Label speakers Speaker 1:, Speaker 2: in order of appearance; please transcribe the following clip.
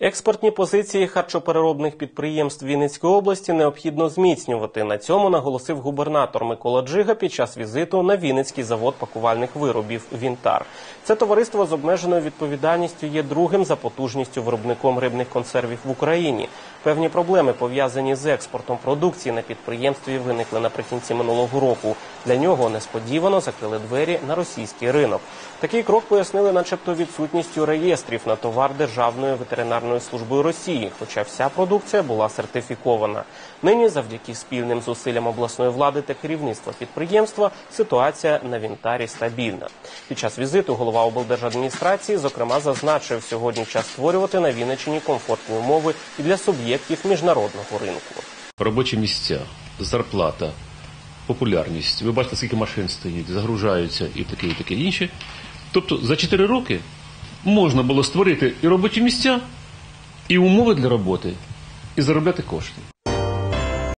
Speaker 1: Експортні позиції харчопереробних підприємств Вінницької області необхідно зміцнювати. На цьому наголосив губернатор Микола Джига під час візиту на Вінницький завод пакувальних виробів Вінтар. Це товариство з обмеженою відповідальністю є другим за потужністю виробником рибних консервів в Україні. Певні проблеми пов'язані з експортом продукції на підприємстві виникли наприкінці минулого року. Для нього несподівано закрили двері на російський ринок. Такий крок пояснили, начебто, відсутністю реєстрів на товар Державною ветеринарною службою Росії, хоча вся продукція була сертифікована. Нині, завдяки спільним зусиллям обласної влади та керівництва підприємства, ситуація на вінтарі стабільна. Під час візиту голова облдержадміністрації, зокрема, зазначив, сьогодні час створювати на Вінниччині комфортні умови і для суб'єктів міжнародного ринку.
Speaker 2: робочі місця, зарплата, популярність. Ви бачите, скільки машин стоїть, загружаються і таке, і таке інше. Тобто за 4 роки можна було створити і робочі місця, і умови для роботи, і заробляти кошти.